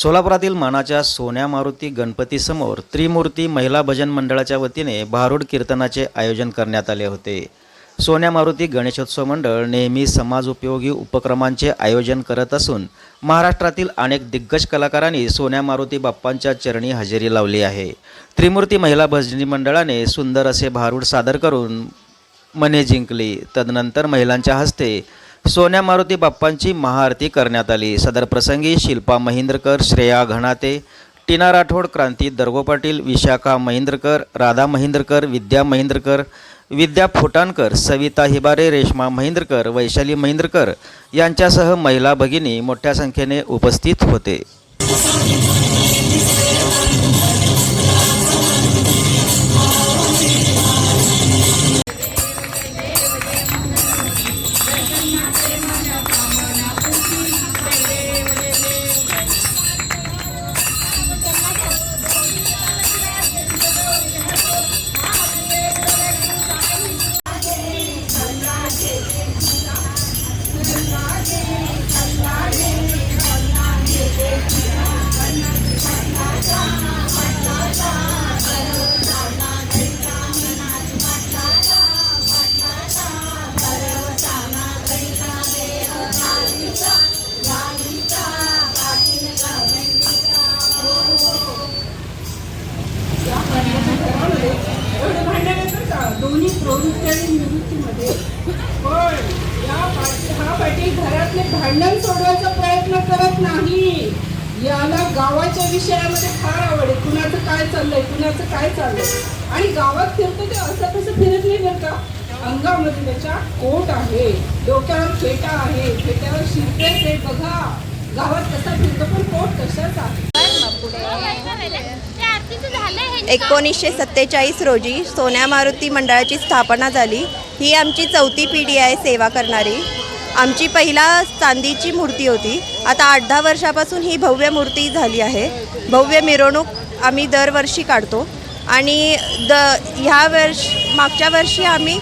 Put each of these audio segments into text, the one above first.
सोलापुरातील मानाच्या सोन्या मारुती गणपतीसमोर त्रिमूर्ती महिला भजन मंडळाच्या वतीने भारूड कीर्तनाचे आयोजन करण्यात आले होते. सोन्या मारुती गणेशोत्सव मंडळ नेहमी समाजोपयोगी उपक्रमांचे आयोजन करत असून महाराष्ट्रातील अनेक दिग्गज कलाकारांनी सोन्या मारुती बाप्पांच्या चरणी हजेरी लावली आहे. त्रिमूर्ती महिला भजनी मंडळाने सुंदर असे भारूड सादर करून मने जिंकली. तदनंतर महिलांच्या हस्ते सोन्या मारुती बाप्पांची महाआरती करण्यात आली. सदर प्रसंगी शिल्पा महिंद्रकर श्रेया घणाते टीना राठोड क्रांती दर्गो पाटील विशाखा महिंद्रकर राधा महिंद्रकर विद्या महिंद्रकर विद्या फुटाणकर सविता हिबारे रेश्मा महिंद्रकर वैशाली महिंद्रकर यांच्यासह महिला भगिनी मोठ्या संख्येने उपस्थित होते. दोन्ही प्रवृत्ती निवृत्तीमध्ये. पण या पाठी हा पाठी घरातले भांडण सोडवायचा प्रयत्न करत नाही. याला गावाच्या विषयामध्ये फार आवड आहे. कुणाचं काय चाललंय कुणाचं काय चाललंय? आणि गावात फिरतो ते असं कसं फिरत नाही बरं का? अंगामध्ये त्याच्या कोट आहे. डोक्यावर फेटा आहे. फेट्यावर शिरपेट आहे. बघा गावात कसा फिरतो पण कोट कशाचा आहे? एकोणीसशे सत्तेचाळीस रोजी सोन्या मारुती मंडळाची स्थापना झाली. ही आमची चौथी पिढी आहे सेवा करणारी. आमची पहिला चांदीची मूर्ती होती. आता आठ दहा वर्षापासून ही भव्य मूर्ती झाली आहे. भव्य मिरवणूक आम्ही दरवर्षी काढतो. आणि द ह्या वर्ष मागच्या वर्षी आम्ही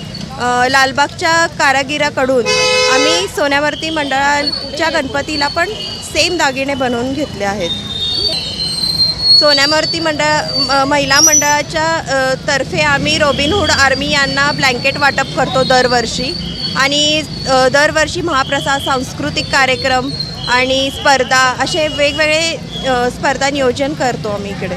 लालबागच्या कारागिराकडून आम्ही सोन्यावरती मंडळाच्या गणपतीला पण सेम दागिने बनवून घेतले आहेत. सोन्यामूर्ती मंडळ म- महिला मंडळाच्या तर्फे आम्ही रॉबिनहूड आर्मी यांना ब्लँकेट वाटप करतो दरवर्षी. आणि दरवर्षी महाप्रसाद सांस्कृतिक कार्यक्रम आणि स्पर्धा असे वेगवेगळे स्पर्धा नियोजन करतो आम्ही इकडे.